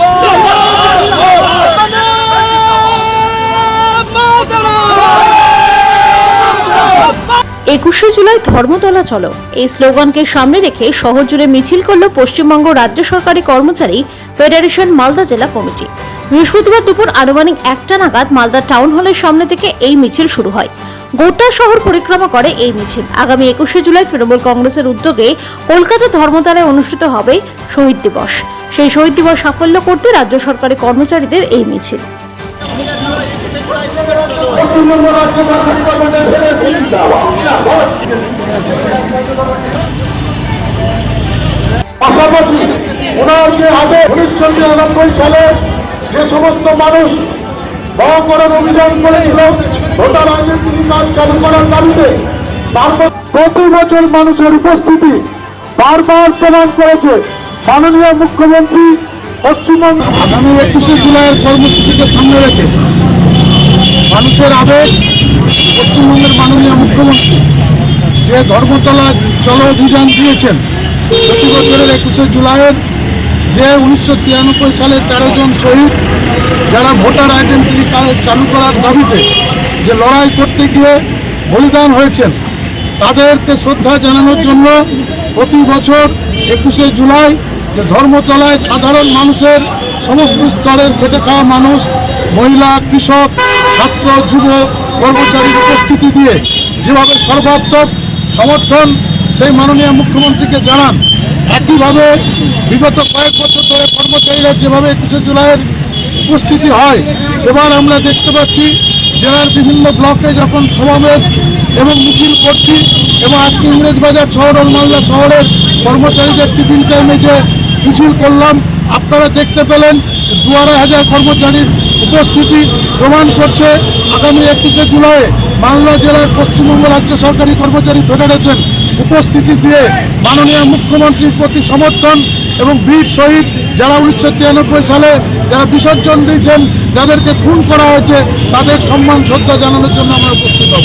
Oh! একুশে জুলাই ধর্মতলা চলো। এই স্লোগানকে সামনে রেখে শহর জুড়ে মিছিল করল পশ্চিমবঙ্গ রাজ্য সরকারি কর্মচারী ফেডারেশন মালদা জেলা কমিটি। বৃহস্পতিবার দুপুর আনুমানিক একটা নাগাদ মালদা টাউন হলের সামনে থেকে এই মিছিল শুরু হয়। গোটা শহর পরিক্রমা করে এই মিছিল। আগামী একুশে জুলাই তৃণমূল কংগ্রেসের উদ্যোগে কলকাতা ধর্মতলায় অনুষ্ঠিত হবে শহীদ দিবস। সেই শহীদ দিবস সাফল্য করতে রাজ্য সরকারি কর্মচারীদের এই মিছিল। পাশাপাশি ওনার যে আগে নিরানব্বই সালে যে সমস্ত মানুষ মহাকরণ অভিযান করেছিল ভোটার চালু করার দাবিতে তারপর প্রতি বছর মানুষের উপস্থিতি বারবার প্রমাণ করেছে মাননীয় মুখ্যমন্ত্রী পশ্চিমবঙ্গ। আগামী একুশে জুলাইয়ের কর্মসূচিকে সামনে রেখে আবেগ পশ্চিমবঙ্গের মাননীয় মুখ্যমন্ত্রী যে ধর্মতলা চলো অভিযান দিয়েছেন, প্রতি বছরের একুশে জুলাইয়ের যে উনিশশো তিরানব্বই সালে তেরো জন শহীদ, যারা ভোটার আইডেন্টি কার্ড চালু করার দাবিতে যে লড়াই করতে গিয়ে বলিদান হয়েছেন, তাদেরকে শ্রদ্ধা জানানোর জন্য প্রতি বছর একুশে জুলাই যে ধর্মতলায় সাধারণ মানুষের সমস্ত স্তরের খেটে খাওয়া মানুষ মহিলা, কৃষক, ছাত্র, যুব, কর্মচারীর উপস্থিতি দিয়ে যেভাবে সর্বাত্মক সমর্থন, সেই মাননীয় মুখ্যমন্ত্রীকে জানান, একইভাবে বিগত কয়েক বছর ধরে কর্মচারীরা যেভাবে একুশে জুলাইয়ের উপস্থিতি হয়, এবার আমরা দেখতে পাচ্ছি জেলার বিভিন্ন ব্লকে যখন সমাবেশ এবং মিছিল করছি এবং আজকে ইংরেজবাজার শহর ও মালদা শহরের কর্মচারীদের টিফিন টাইমে যে মিছিল করলাম আপনারা দেখতে পেলেন দু হাজার কর্মচারীর উপস্থিতি প্রমাণ করছে আগামী একত্রিশে জুলাই মালদা জেলার পশ্চিমবঙ্গ রাজ্য সরকারি কর্মচারী ফেডারেশন উপস্থিতি দিয়ে মাননীয় মুখ্যমন্ত্রীর প্রতি সমর্থন এবং বীর শহীদ যারা উনিশশো তিরানব্বই সালে যারা বিসর্জন দিয়েছেন, যাদেরকে খুন করা হয়েছে, তাদের সম্মান, শ্রদ্ধা জানানোর জন্য আমরা উপস্থিত হব।